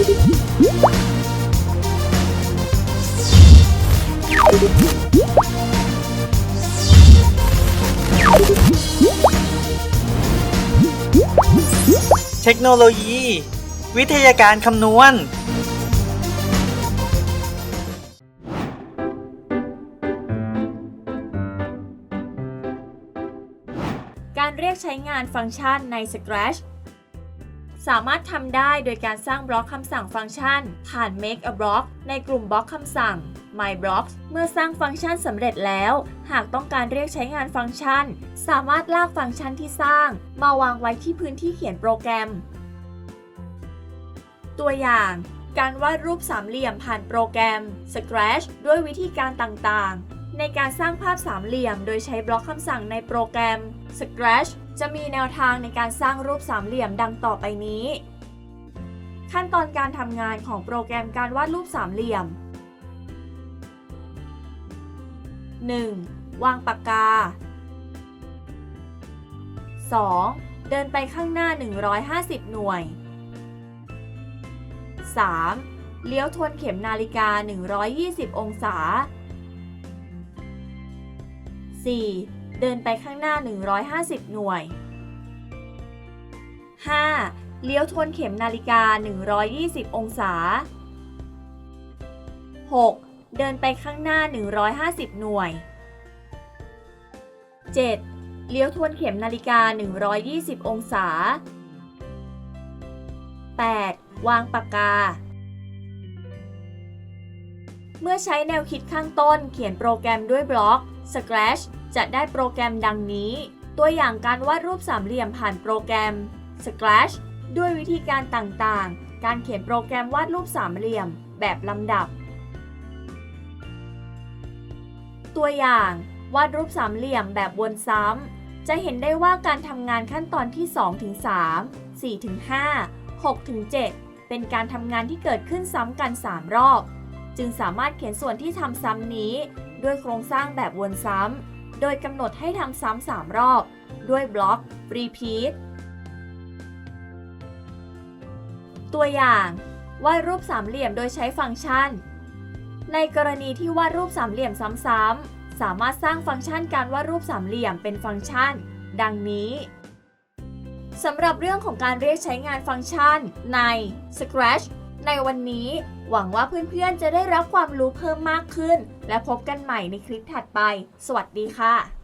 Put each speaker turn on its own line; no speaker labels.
เทคโนโลยี วิทยาการคำนวณ
การเรียกใช้งานฟังก์ชันใน Scratch สามารถทำได้โดยการสร้างบล็อกคำสั่งฟังก์ชัน ผ่าน make a block ในกลุ่มบล็อกคำสั่ง my blocks เมื่อสร้างฟังก์ชันสำเร็จแล้ว หากต้องการเรียกใช้งานฟังก์ชัน สามารถลากฟังก์ชันที่สร้าง มาวางไว้ที่พื้นที่เขียนโปรแกรม ตัวอย่าง การวาดรูปสามเหลี่ยมผ่านโปรแกรม Scratch ด้วยวิธีการต่างๆ ในการสร้างภาพสามเหลี่ยม โดยใช้บล็อกคำสั่งในโปรแกรม Scratch จะมีแนวทางในการสร้างรูปสามเหลี่ยมดังต่อไปนี้ ขั้นตอนการทำงานของโปรแกรมการวาดรูปสามเหลี่ยม 1. วางปากกา 2. เดินไปข้างหน้า 150 หน่วย 3. เลี้ยวทวนเข็มนาฬิกา 120 องศา 4. เดินไปข้างหน้า 150 หน่วย 5. เลี้ยวทวนเข็มนาฬิกา 120 องศา 6. เดินไปข้างหน้า 150 หน่วย 7. เลี้ยวทวนเข็มนาฬิกา 120 องศา 8. วางปากกา เมื่อใช้แนวคิดข้างต้นเขียนโปรแกรมด้วยบล็อก Scratch จะได้โปรแกรมดังนี้ ตัวอย่างการวาดรูปสามเหลี่ยมผ่านโปรแกรม Scratch ด้วยวิธีการต่างๆ การเขียนโปรแกรมวาดรูปสามเหลี่ยม แบบลำดับ ตัวอย่าง วาดรูปสามเหลี่ยมแบบวนซ้ำ จะเห็นได้ว่าการทำงานขั้นตอนที่2ถึง3 4ถึง5 6ถึง7เป็นการทำงานที่เกิดขึ้นซ้ำกัน 3 รอบ จึงสามารถเขียนส่วนที่ทำซ้ำนี้ ด้วยโครงสร้างแบบวนซ้ำ โดยกำหนดให้ทำซ้ำสามรอบ ด้วยบล็อก repeat ตัวอย่างวาดรูปสามเหลี่ยมโดยใช้ฟังก์ชัน ในกรณีที่วาดรูปสามเหลี่ยมซ้ำๆ สามารถสร้างฟังก์ชันการวาดรูปสามเหลี่ยมเป็นฟังก์ชัน ดังนี้สำหรับเรื่องของการเรียกใช้งานฟังก์ชันใน Scratch ในวันนี้หวังว่าเพื่อนๆจะได้รับความรู้เพิ่มมากขึ้น และพบกันใหม่ในคลิปถัดไป สวัสดีค่ะ